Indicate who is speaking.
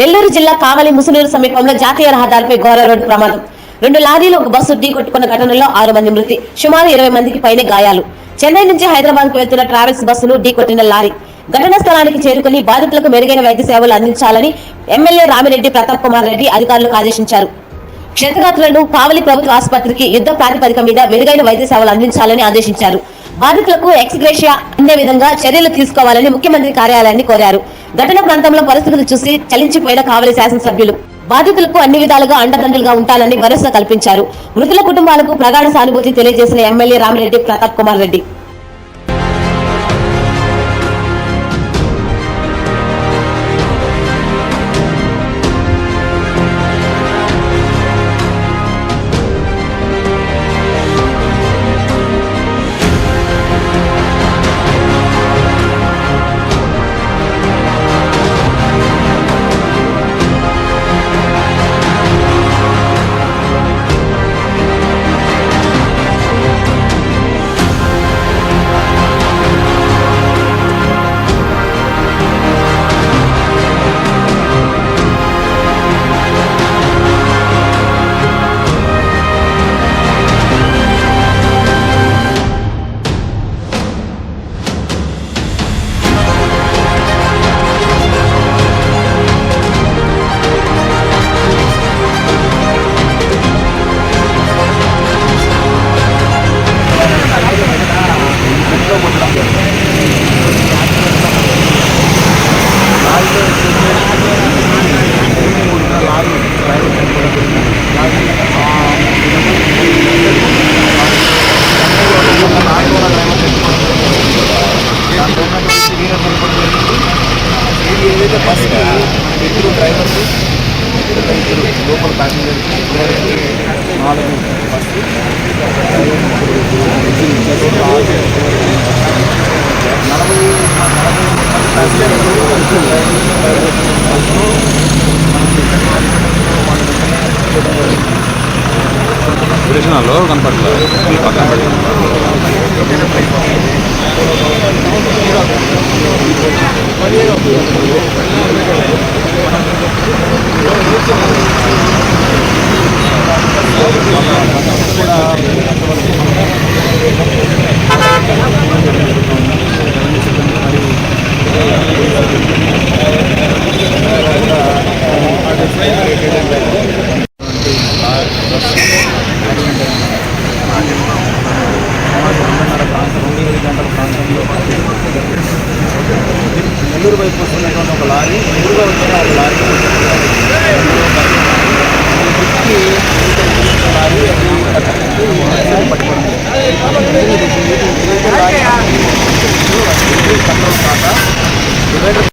Speaker 1: నెల్లూరు జిల్లా కావలి ముసునూరు సమీపంలో జాతీయ రహదారిపై ఘోర రోడ్డు ప్రమాదం. రెండు లారీలు ఒక బస్సు ఢీ కొట్టుకున్న ఘటనలో ఆరు మంది మృతి సుమారు ఇరవై మందికి పైనే గాయాలు. చెన్నై నుంచి హైదరాబాద్కు వెళ్తున్న ట్రావెల్స్ బస్సును ఢీ కొట్టిన లారీ ఘటనా స్థలానికి చేరుకుని బాధితులకు మెరుగైన వైద్య సేవలు అందించాలని ఎమ్మెల్యే రామిరెడ్డి ప్రతాప్ కుమార్ రెడ్డి అధికారులకు ఆదేశించారు. క్షతగాత్రులను కావలి ప్రభుత్వ ఆసుపత్రికి యుద్ధ ప్రాతిపదిక మీద మెరుగైన వైద్య సేవలు అందించాలని ఆదేశించారు. బాధితులకు ఎక్స్గ్రేషియా అందే విధంగా చర్యలు తీసుకోవాలని ముఖ్యమంత్రి కార్యాలయాన్ని కోరారు. ఘటన ప్రాంతంలో పరిస్థితులు చూసి చలించిపోయిన కావలి శాసనసభ్యులు బాధితులకు అన్ని విధాలుగా అండదండలుగా ఉంటానని భరోసా కల్పించారు. మృతుల కుటుంబాలకు ప్రగాఢ సానుభూతి తెలియజేసిన ఎమ్మెల్యే రామిరెడ్డి ప్రతాప్ కుమార్ రెడ్డి.
Speaker 2: ఇది ఏదైతే ఇద్దరు డ్రైవర్లు ఇద్దరు లోపల ప్యాసింజర్స్ నాలుగు బస్సు డ్రైవర్ నలభై ప్యాసింజర్లు
Speaker 3: కనపడలేదు పక్కన పడి
Speaker 2: రెండున్నర స్పీడ్గా వచ్చినారు లారీ లారీ